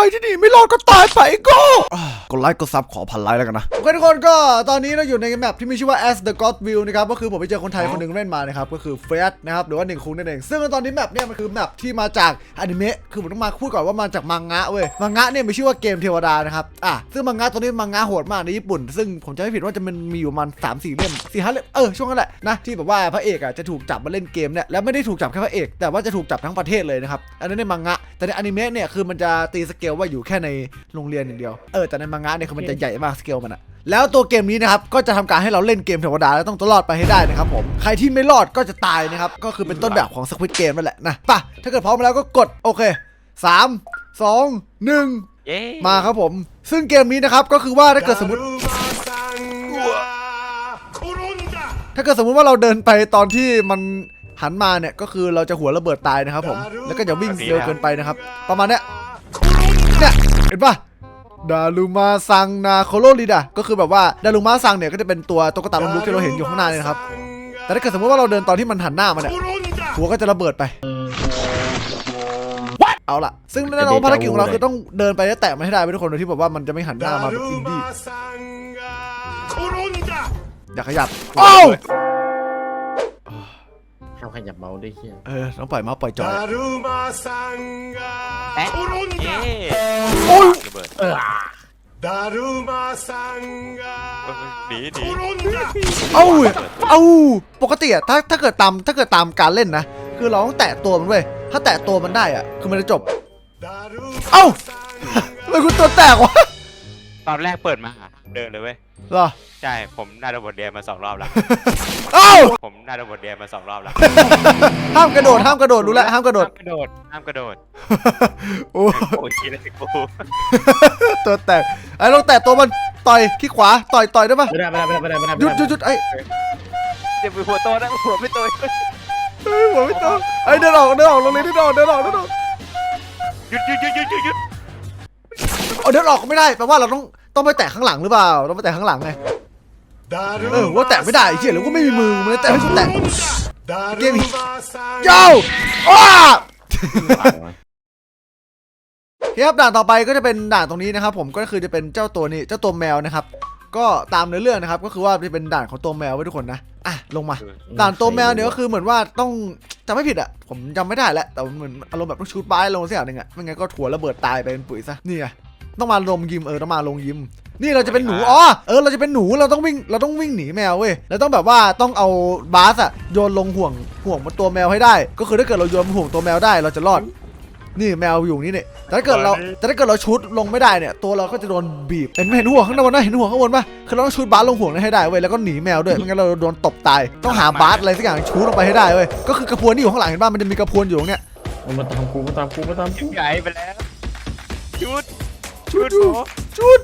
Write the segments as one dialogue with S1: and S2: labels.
S1: รที่หนีไม่รอดก็ตายไปก็อ่ากดไลค์กดซับขอพันไลค์แล้วกันนะโอเคทุกคนก็ตอนนี้เราอยู่ในแมปที่มีชื่อว่า As the God Will นะครับก็คือผมไปเจอคนไทยคนหนึ่งเล่นมานะครับก็คือเฟสนะครับหรือว่าหนึ่งคุงนั่นเองซึ่งตอนนี้แมปเนี่ยมันคือแมปที่มาจากอนิเมะคือผมต้องมาพูดก่อนว่ามาจากมังงะเว้ยมังงะเนี่ยมีชื่อว่าเกมเทวดานะครับอะซึ่งมังงะตัวนี้มังงะโหดมากในญี่ปุ่น ซึ่งผมจะไม่ผิดว่าจะมันมีอยู่ประมาณสามสี่เล่มสี่ห้าเล่มเออช่วงนั้นแหละนะที่แบบว่าพระเอกอะจะถูกจับมาเล่นเกมเนี่ยแล้วไม่ได้ถูกจับแค่พระเอกแต่ว่าจะถูกจับทั้งประเทศเลยนะครับอันนั้นในมังงะแต่ในอนิเมะเนี่ยคือมันจะตีสเกลว่าอยู่แค่ในโรงเรียนอย่างเดียว เออแต่ในมังงะเนี่ยคือมันจะใหญ่มากสเกลมันอะแล้วตัวเกมนี้นะครับก็จะทำการให้เราเล่นเกมเทวดาแล้วต้องตลอดไปให้ได้นะครับผมใครที่ไม่รอดก็จะตายนะครับก็คือเป็นต้นแบบของสควิตเกมนั่นแหละนะป่ะถ้าเกิดพร้อมแล้วก็กดโอเค3 2 1
S2: เย้
S1: มาครับผม ซึ่งเกมนี้นะครับก็คือว่าถ้าเกิดสมมติถ้าเกิดสมมุติว่าเราเดินไปตอนที่มันหันมาเนี่ยก็คือเราจะหัวระเบิดตายนะครับผมแล้วก็อย่าวิ่งเร็วเกินไปนะครับ ประมาณเนี้ย เนี่ยเห็นปะดารุมาซังนาโคโรลิดาก็คือแบบว่าดารุมาซังเนี่ยก็จะเป็นตัวตุ๊กตาลมลุกที่เราเห็นอยู่ข้างหน้าเนี่ยนะครับ แต่ถ้าเกิดสมมติว่าเราเดินตอนที่มันหันหน้ามาเนี่ยหัวก็จะระเบิดไปเอาล่ะ ซึ่งแน่นอนว่าภารกิจของเราคือต้องเดินไปแล้วแตะมันให้ได้ไปทุกคนโดยที่แบบว่ามันจะไม่หันหน้ามาแบบอินดี้อย่าขยับโอ้าว
S3: ห้ามขยับเมาส์ด้วยเฮีย
S1: เออต้องปล่อยมาปล่อยจอย
S2: แอะเย้
S1: โอ้ย
S2: ระเบิด
S3: เออ
S2: หนีหนี
S1: เอ้าเอ้าปกติอะถ้าถ้าเกิดตามถ้าเกิดตามการเล่นนะ คือเราต้องแตะตัวมันเว้ยถ้าแตะตัวมันได้อะคือมันจะจบเอ้าทำไมคุณตัวแตกวะ
S2: ตอนแรกเปิดมาหาเดินเลยเว้ย
S1: เหรอ
S2: ใช่ผมน่าจะบทเรียนมาสองรอบแล้ว
S1: เอ้า
S2: ผมน่าจะบทเรียนมาสองรอบแล้ว
S1: ห้ามกระโดดห้ามกระโดดรู้แล้วห้ามกระโดด
S2: ห้ามกระโดดห้ามกระโดด
S1: โอ้
S2: โอ้ยเลยกู
S1: ตัวแตกไอ้ลองแตะตัวมันต่อยขี้ขวาต่อยต่อยได้ปะ
S3: ไม่ได้ไม่ได้ไม่ได้ไม่ได้ไม่ได้
S1: หยุดหยุดหยุดไอ้
S2: เดี๋ยวหัวโตนะหัวไม่โต
S1: เฮ้ยหัวไม่ต้องไอ้เดินออกเดินออกลงเลยเดินออกเดินออกเดินออก
S2: หยุดหยุดหยุดหยุดหยุดหยุด
S1: เอาเดินออกก็ไม่ได้แปลว่าเราต้อง ต้องไปแตะข้างหลังหรือเปล่าต้องไปแตะข้างหลังไงเออว่าแตะไม่ได้ไอ้เหี้ยหรือว่าไม่มีมือมันเลยแตะให้กูแตะเกมเย้าอ้าครับด่านต่อไปก็จะเป็นด่านตรงนี้นะครับ ผมก็คือจะเป็นเจ้าตัวนี้เจ้าตัวแมวนะครับ ก็ตามเนื้อเรื่องนะครับ ก็คือว่าจะเป็นด่านของตัวแมวไว้ทุกคนนะอะลงมาด่านตัวแมวเนี่ยก็คือเหมือนว่าต้องจำไม่ผิดอะผมจำไม่ได้แล้วแต่มันเหมือนอารมณ์แบบต้องชูดป้ายลงสักอย่างหนึ่งอะไม่งั้นก็ถั่วระเบิดตายไปเป็นปุ๋ยซะนี่ไง ต้องมาลงยิมเออต้องมาลงยิม นี่เราจะเป็นหนูอ๋อเออเราจะเป็นหนูเราต้องวิ่งเราต้องวิ่งหนีแมวเว้ยแล้วต้องแบบว่าต้องเอาบาสอะโยนลงห่วงห่วงบนตัวแมวให้ได้ ก็คือถ้าเกิดเราโยนห่วงตัวแมวได้เราจะรอด นี่แมวอยู่นี่เนี่ยแต่ถ้าเกิดเราแต่ถ้าเกิดเราชุดลงไม่ได้เนี่ย ตัวเราก็จะโดนบีบเห็นไหมเห็นห่วงข้างบนนะเห็นห่วงข้างบนปะคือเราต้องชุดบาสลงห่วงนั้นให้ได้เว้ยแล้วก็หนีแมวด้วยไม่งั้นเราโดนตบตายต้องหาบาสอะไรสักอย่างชุดลงไปให้ได้เว้ยก็คือกระพวนที่อยู่ข้างหลังเห็นป่ะมันจะมีกระพวนอยู่ตรงเนี้ย
S3: มันมาตามกูมาตามกูมาตามกู
S2: ใหญ่ไปแล้วชุด
S1: ชุดดูชุด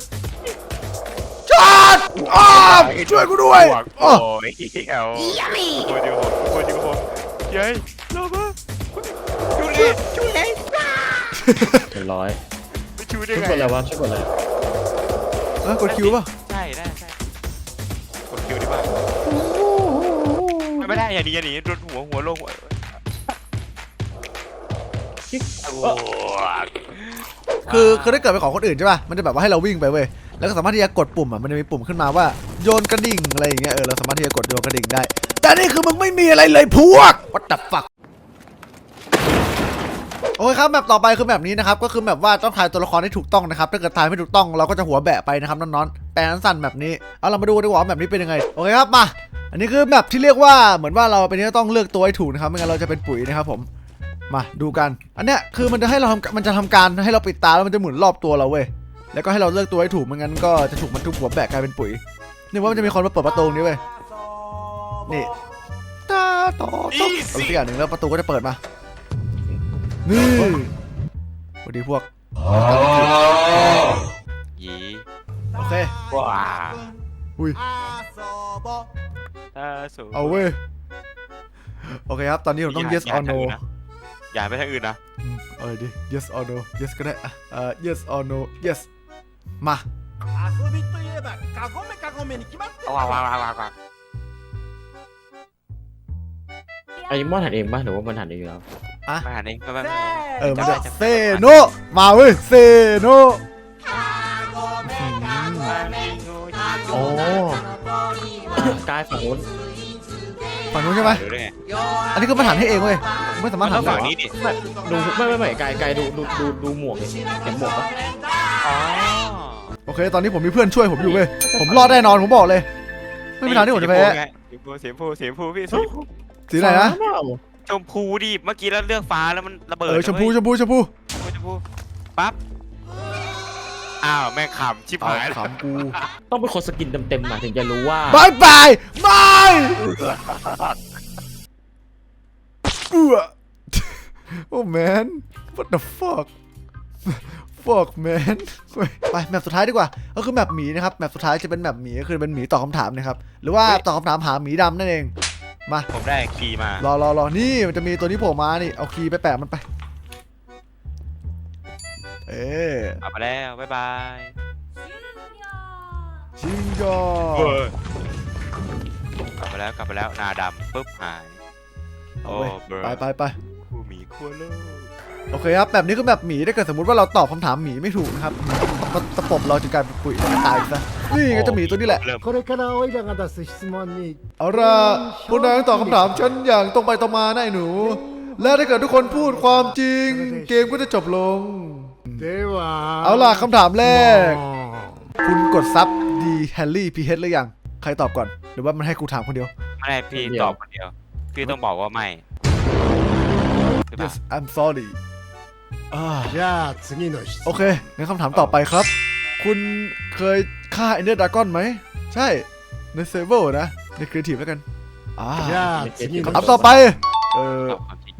S1: ชุดอ้าวช่วยกูด้วย
S2: โอ้
S1: อ้อย
S2: เอ้าโอ้ยเดี๋ยวโอ้ยเดี๋ยวเย้ยรอมาชุดเลยชุดเลย
S3: เรียบร้อย
S2: ไม่ชุดได้
S3: ชุด
S2: ไง
S3: กดอะไรวะชุดกดอะไร
S1: เออกดคิวป่ะ
S2: ใช่ได้ใช่กดคิวดีป่ะไม่ได้อย่าหนีอย่าหนีโดนหัวหัวลงหัว
S3: คิก
S2: โอ้
S1: คือคือถ้าเกิดเป็นของคนอื่นใช่ป่ะ มันจะแบบว่าให้เราวิ่งไปเว้ย แล้วก็สามารถที่จะกดปุ่มอะ มันจะมีปุ่มขึ้นมาว่าโยนกระดิ่งอะไรอย่างเงี้ย เออ เราสามารถที่จะกดโยนกระดิ่งได้ แต่นี่คือมึงไม่มีอะไรเลยพวก what the fuck โอเคครับแมปต่อไปคือแบบนี้นะครับ ก็คือแบบว่าต้องทายตัวละครให้ถูกต้องนะครับ ถ้าเกิดทายไม่ถูกต้องเราก็จะหัวแบะไปนะครับน้องๆแปลนสั้นแบบนี้ เอาเรามาดูดีกว่าว่าแบบนี้เป็นยังไง โอเคครับมา อันนี้คือแบบที่เรียกว่าเหมือนว่าเราเป็นที่ต้องเลือกตัวให้ถูกนะครับ ไม่งั้นเราจะเป็นปุ๋ยนะครับผม มาดูกัน อันเนี้ยคือมันจะให้เราทำมันจะทำการให้เราปิดตาแล้วมันจะหมุนรอบตัวเราเว้ย แล้วก็ให้เราเลือกตัวให้ถูกไม่งั้นก็จะถูกมันทุบหัวแบะกลายเป็นปุ๋ยนี่ว่ามันจะมีคนมาเปิดประตูนี้เว้ย นี่ตาต่อตุ๊บอะไรสักอย่างหนึ่งแล้วประตูก็จะเปิดมา นี่สวัสดีพวก
S2: ยี
S1: โอเค
S2: ว้า
S1: อุ้ย
S2: ถ้าสูง
S1: เอาเว้ย โอเคครับ ตอนนี้ผมต้อง yes or no
S2: อย่าไปทางอื่นนะ
S1: อืมเออดิ yes or no yes ก็ได้อ่ะเอ่อ yes or no yes มา
S4: 遊びといえばカゴメカゴメに決まってる
S2: ว้าวว้าวว้าวว้าว
S3: ไอ้มอนหันเองป่ะหรือว่ามันหันเองอยู่แล้ว
S1: อะ
S2: มาหาเองไปไปไป
S1: เออมันจะ
S2: จำได้
S1: เซโนมาเว้ยเซโน
S3: โอ้กายฝั่งนู้น
S1: ฝั่งนู้นใช่ไหม
S2: ดูได้ไง
S1: อันนี้ก็มาถามให้เองเว้ยไม่สามารถ
S2: มัน
S1: ถา
S2: ต้
S1: ม
S2: อง
S1: ได้
S2: ฝั่งนี้ดิ
S3: ไม่ดูไม่ไม่ไม่กายกายดูดูดูดูหมวกดิเห็นหมวกปะ
S2: อ๋อ
S1: โอเค ตอนนี้ผมมีเพื่อนช่วยผมอยู่เว้ยผมรอดแน่นอนผมบอกเลย ไม่มีทางที่ผมจะแพ้
S2: สีพูสีพูสีพูพี่สีพู
S1: สีไหนนะ
S3: ฟ้าเปล่า
S2: ชมพูดิเมื่อกี้เราเลือกฟ้าแล้วมันระเบิด
S1: เออชมพู
S2: นะ
S1: ชมพูชมพู
S2: เว้ยชมพูปั๊บ อ้าวแม่งขำชิบ
S1: เอา
S2: หาย
S1: ขำกู
S3: ต้องเป็นคนสกินเต็มๆมาถึงจะรู้ว่า
S1: บายบายบายเอื้อโอ้ man what the fuck fuck man เว้ยไปแมปสุดท้ายดีกว่า ก็คือแมปหมีนะครับ แมปสุดท้ายจะเป็นแมปหมีก็คือเป็นหมีตอบคำถามนะครับ หรือว่าตอบคำถามหาหมีดำนั่นเอง มา
S2: ผมได้คีย์มา ร
S1: อรอรอนี่มันจะมีตัวนี้โผล่มานี่ เอาคีย์ไปแปะมันไป เอ
S2: อไปแล้วบ๊ายบาย
S1: ชิง
S2: โกกลับไปแล้วกลับไปแล้วนาดำปุ๊บหายโอ้
S1: เบ
S2: อ
S1: ไปไปไป
S2: ผู้หมีขั้วโลก
S1: โอเคครับแบบนี้คือแบบหมีถ้าเกิดสมมติว่าเราตอบคำถามหมีไม่ถูกครับก็ตะปบเราจนกลายเป็นปุ๋ยตายซะนี่ก็จะหมีตัวนี้แหละ
S2: เอา
S1: ละพวกนายตอบคำถามฉันอย่างตรงไปตรงมาหน่อยหนู และถ้าเกิดทุกคนพูดความจริง เกมก็จะจบลง
S4: では
S1: เอาล่ะคำถามแรก
S4: もう
S1: คุณกดซับดีแฮร์รี่พีเฮดหรือยัง ใครตอบก่อน หรือว่ามันให้กูถามคนเดียว
S2: ไม่ได้พี่ตอบคนเดียว พี่ต้องบอกว่าไม่หรือเปล่า
S1: yes I'm sorry อ่า
S4: じゃあ次の質
S1: โอ
S4: 問
S1: เคงั้นคำถามต่อไปครับ คุณเคยฆ่าเอเนอร์ดากอนไหม ใช่ ในเซเวอร์นะ ในครีเอทีฟแล้วกัน อ่า
S4: じゃあ次の
S1: คำถามต่อไป เออ
S2: ตอบความจริง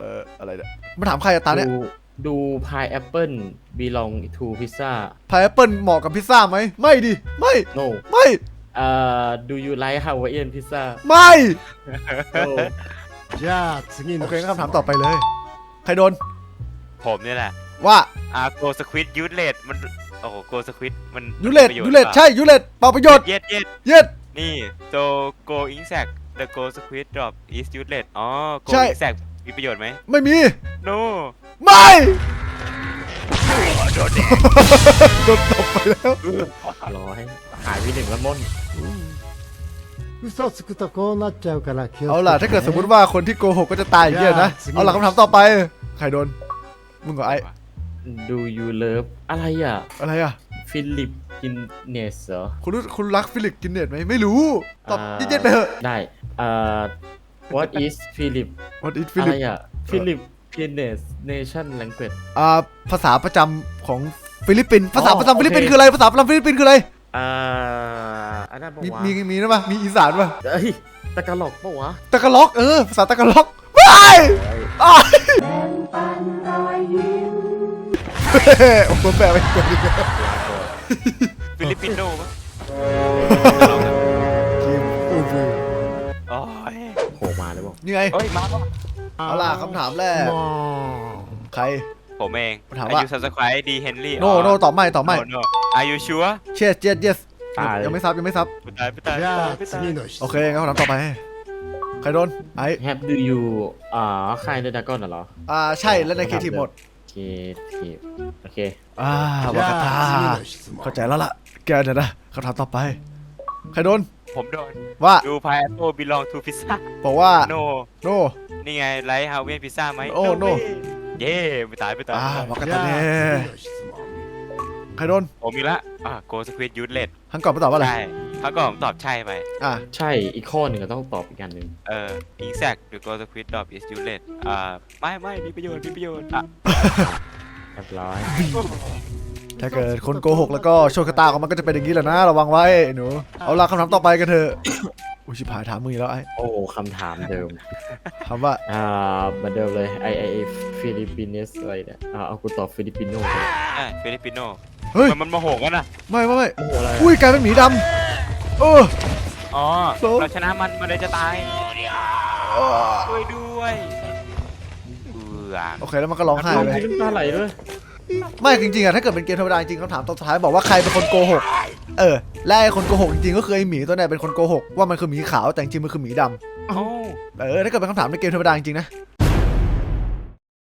S1: เอออะไรเนี่ยมาถามใครอะตาเนี่ย
S3: ดู ดูพายแอปเปิล belong to pizza
S1: พายแอปเปิลเหมาะกับพิซซ่าไหม ไม่ดิ ไม่
S3: no
S1: ไม่
S3: เอ่อ do you like Hawaiian pizza
S1: ไม่
S3: no
S4: じゃあ次
S1: โอ
S4: の
S1: เค
S4: 質
S1: งั้นคำถาม
S4: 問
S1: ต่อไปเลย ใครโดน
S2: ผมนี่แหละ
S1: ว่า
S2: อ่าโกสควิดยูเลตมัน โอ้โหโกสควิดมัน
S1: ยูเลต
S2: มีประโชน์
S1: ยูเลต
S2: ปะ
S1: ใช่ ยูเลตเปล่าประโยชน์
S2: เย็ดเย็ด
S1: เย็ด
S2: นี่โตโกอิงแซก the go squid drop is useless อ๋อโก
S1: ใช่
S2: อิงแซกมีประโยชน์ไหม
S1: ไม่มี
S2: no
S1: ไม่ โดนตบไปแล้ว
S3: ร้อยหายไปหนึ่งแล้วม่น
S4: 嘘つくとこうなっちゃうから気をつけてね
S1: เอาล่ะ ถ้าเกิดสมมติว่าคนที่โกหกก็จะตายอย่างเงี้ยนะ เอาล่ะคำถามต่อไป ใครโดน มึงกับไอ้
S3: do you love อะไรอ่ะ
S1: อะไรอ่ะ
S3: ฟิลิปกินเนสเหรอ
S1: คุณรู้คุณรักฟิลิปกินเน็ตไหมไม่รู้ ตอบ
S3: อ่า
S1: เย็ดๆไปเถอะ
S3: ได้เอ่อ what is Philip
S1: What is ฟิ
S3: อะไร
S1: ลิป
S3: อ่ะ Philip Guinness Nation Language
S1: อ่าภาษาประจำของฟิลิปปินส์ภาษา
S3: อ๋อ
S1: ประจำฟิลิปปินส์
S3: โอเค
S1: คืออะไรภาษาประจำฟิลิปปินส์คืออะไร
S3: อ่าอันนั้นปะ
S1: มี
S3: วะ
S1: มีมีนะปะมีอีสานปะ
S3: เอ้ยตะกะหลอกปะวะ
S1: ตะกะล็อกเออภาษาตะกะล็อกไม่อ้ายโอ้โหแปลไปก่อนดีกว่า
S2: ฟิลิปปินโนปะ
S1: ทีมอูบู
S2: โอ้ย
S3: โผล่มาเลยบอก
S1: นี่ไง
S2: เอ้ยมาปะ
S1: เอาล่ะคำถามแรก
S4: も
S1: ใคร
S2: ผมเอง
S1: ถามว่า
S2: อายุ subscribe ดีเฮนรี่
S1: โนโนตอบไม่ตอบไม่
S2: โน Are you sure
S1: เชียร์เจ็ด yes ยังไม่ซับยังไม่ซับ
S2: ไม่ตายไม่ตาย
S4: う
S2: ไม่
S4: じ
S2: ตาย
S4: ゃあ
S2: ไม่ตาย
S4: 次の質
S1: โอ
S4: 問
S1: เคงั้นคำถามต่อไป ใครโดน ไอ้
S3: Have do you อ่าค่ายในดากอนเหรอ
S1: อ่า ใช่แล้วในคีทีหมด
S3: เคทีโอเค
S1: อ่าวากา
S4: じゃ
S1: ตา
S4: あ次の質問
S1: เข้าใจแล้วล่ะ แกเดี๋ยวนะคำถามต่อไป ใครโดน
S2: ผมโดน
S1: ว่า
S2: ดูพายโตบิลองทูพิซซ่า
S1: บอกว่า
S2: โน
S1: โน
S2: นี่ไงไลท์ฮาเวียนพิซซ่าไหม
S1: โอ้โน
S2: เย่ไปตายไปตาย
S1: อ่า
S2: บ
S1: อกกั
S4: น
S1: ตอน
S4: นี้
S1: ใครโดน
S2: ผมมีละอ่าโกสควิดยูทเลด
S1: ทั้งกล่องตอบว่าอะไร
S2: ทั้งกล่องตอบใช่ไป
S1: อ่า
S3: ใช่อีกข้อหนึ่งก็ต้องตอบอีกอันหนึ่ง
S2: เอออิงแซกหรือโกสควิดดอบอิสยูเลดอ่าไม่ไม่มีประโยชน์มีประโยชน์อะ
S3: เรียบร้อย
S1: ถ้าเกิดคนโกหกแล้วก็โชคชะตาของมันก็จะเป็นอย่างนี้แหละนะระวังไว้หนูเอาล่ะคำถามต่อไปกันเถอะอุ้ยชิบหายถามมึงอีกแล้วไอ้
S3: โอ้คำถามเดิม
S1: ถามว่า
S3: อ่าเหมือนเดิมเลยไอไอฟิลิปปินเนสอะไรเนี่ยอ่าเอากูตอบฟิลิปปินโนไปเลย
S2: ใช่ฟิลิปปิโน
S1: เฮ้ย
S2: มันมันโมโหกันนะ
S1: ไม่ไม่ไม่
S3: โอ้โหอะไร
S1: อุ้ยกลายเป็นหมีดำเออ
S2: อ๋อ
S1: โซ่
S2: เราชนะมันมันเลยจะตาย
S1: เออ
S2: ช่วยด้วยเบื่อ
S1: โอเคแล้วมันก็ร้องไห้
S3: น้ำ
S1: เลย
S3: น้ำตาไหลด้วย
S1: ไม่จริงๆอะถ้าเกิดเป็นเกมธรรมดาจริงๆคำถามตอนสุดท้ายบอกว่าใครเป็นคนโกหก เออ และไอ้คนโกหกจริงๆก็คือไอ้หมีตัวเนี้ยเป็นคนโกหกว่ามันคือหมีขาวแต่จริงๆมันคือหมีด
S2: โอ้ำ
S1: เออถ้าเกิดเป็นคำถามในเกมธรรมดาจริงๆนะ